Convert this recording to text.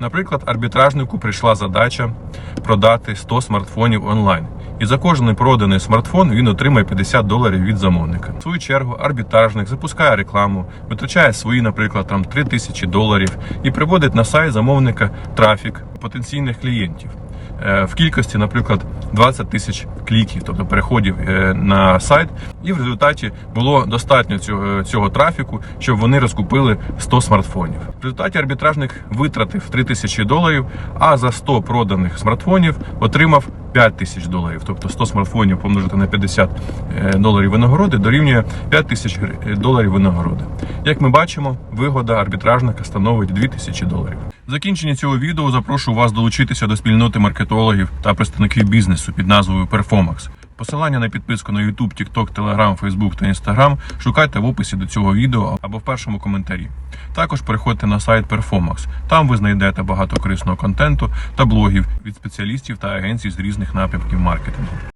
Наприклад, арбітражнику прийшла задача продати 100 смартфонів онлайн. І за кожний проданий смартфон він отримає 50 доларів від замовника. В свою чергу арбітражник запускає рекламу, витрачає свої, наприклад, там 3 тисячі доларів і приводить на сайт замовника трафік потенційних клієнтів. Е, В кількості, наприклад, 20 тисяч кліків, тобто переходів е, на сайт, і в результаті було достатньо цього, цього трафіку, щоб вони розкупили 100 смартфонів. В результаті арбітражник витратив 3 тисячі доларів, а за 100 проданих смартфонів отримав 5 тисяч доларів. Тобто 100 смартфонів помножити на 50 е, доларів винагороди дорівнює 5 тисяч е, доларів винагороди. Як ми бачимо, вигода арбітражника становить 2 тисячі доларів. В закінченні цього відео запрошую вас долучитися до спільноти маркетологів та представників бізнесу під назвою Performax. Посилання на підписку на YouTube, TikTok, Telegram, Facebook та Instagram шукайте в описі до цього відео або в першому коментарі. Також переходьте на сайт Performax. Там ви знайдете багато корисного контенту та блогів від спеціалістів та агенцій з різних напрямків маркетингу.